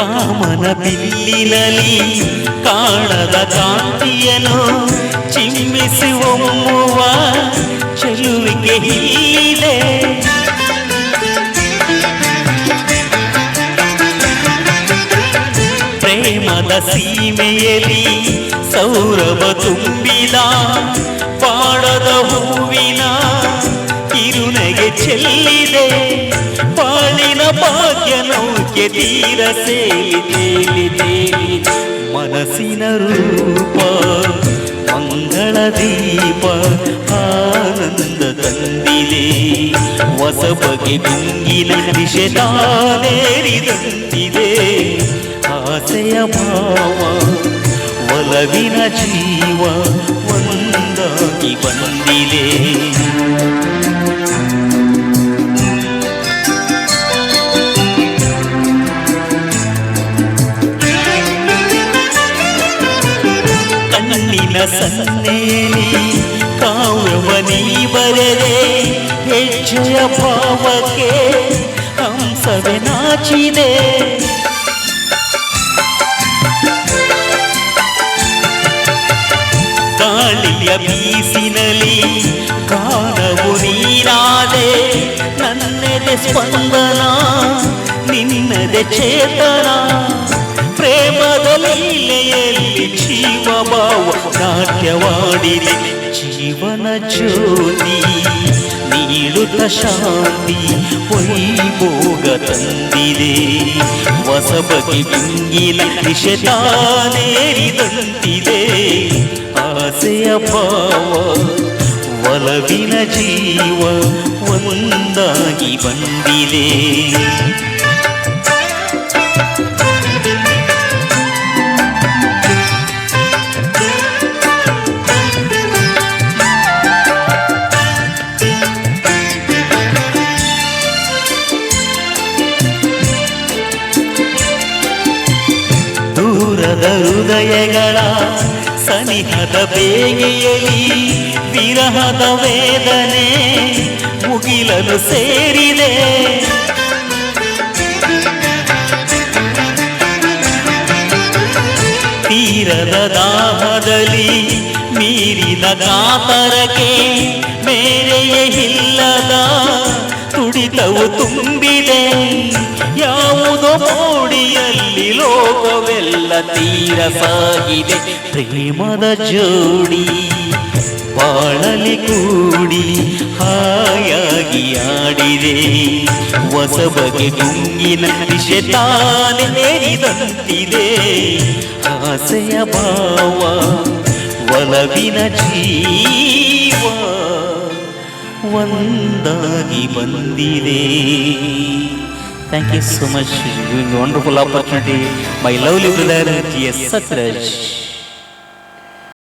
ಕಾಮನ ಬಿಲ್ಲಿನಲ್ಲಿ ಕಾಳದ ಕಾಂತಿಯನು ಚಿಮ್ಮಿಸುವ ಚೆಲುವಿಗೆ ಇಲ್ಲಿದೆ ಪ್ರೇಮದ ಸೀಮೆಯಲ್ಲಿ ಸೌರವ ತುಂಬಿದ ಪಾಡದ ಹೂವಿನ ಇರುನೆಗೆ ಚೆಲ್ಲಿದೆ ಭಾಗ್ಯನೌಕೆ ತೀರ ಸೇಲಿ ತೇಲಿ ತೇಲಿ ಮನಸ್ಸಿನ ರೂಪ ಮಂಗಳ ದೀಪ ಆನಂದ ತಂದಿದೆ ಹೊಸ ಬಗೆ ಗುಂಗಿನ ನಿಷೇಧಾನೇರಿದಂತಿದೆ ಆಸೆಯ ಭಾವ ಒಲವಿನ ಜೀವ ಒಂದಾಗಿ ಬಂದಿದೆ ಕಣ್ಣಿನ ಸನ್ನೆಯಲ್ಲಿ ಕಾವ್ಯವ ನೀ ಬರೆದೆ ಹೆಜ್ಜೆಯ ಭಾವಕ್ಕೆ ಹಂಸವೇ ನಾಚಿದೆ ಗಾಳಿಯ ಬೀಸಿನಲ್ಲಿ ಕಾಣವು ನೀನಾದೆ ನನ್ನೆದೆ ಸ್ಪಂದನ ನಿನ್ನದೆ ಚೇತನ ಪ್ರೇಮದ ಜೀವ ಜೀವಭಾವ ನಾಟ್ಯವಾಡಿದೆ ಜೀವನ ಜ್ಯೋತಿ ನೀಡುತ್ತ ಶಾಂತಿ ವೈಭೋಗ ತಂದಿದೆ ಹೊಸಬಗೆ ಬಿಂಗಿಲ ನಿಷೇಧಾನೇರಿದಂತಿದೆ ಆಸೆಯ ಪಾವ ಒಲವಿನ ಜೀವ ಒಂದಾಗಿ ಬಂದಿದೆ ಮಧುರದ ಹೃದಯಗಳ ಸನಿಹದ ಬೇಗೆಯಲ್ಲಿ ವಿರಹದ ವೇದನೆ ಮುಗಿಲನು ಸೇರಿದೆ ತೀರದ ದಾಹದಲ್ಲಿ ಮೀರಿದ ಕಾತರಕ್ಕೆ ಮೇರೆಯೇ ಇಲ್ಲದ ತುಡಿತವು ತುಂಬಿದೆ ತೀರ ಸಾಗಿದೆ ಪ್ರೇಮದ ಜೋಡಿ ಬಾಳಲಿ ಕೂಡಿ ಹಾಯಾಗಿ ಆಡಿದೆ ಹೊಸ ಬಗೆ ಗುಂಗಿನ ದಿಶೆ ತಾನೆ ನೆರಿದಂತಿದೆ ಆಸೆಯ ಭಾವ ಒಲವಿನ ಜೀವ ಒಂದಾಗಿ ಬಂದಿದೆ Thank you so much for giving a wonderful opportunity, my lovely brother T.S. Satraj.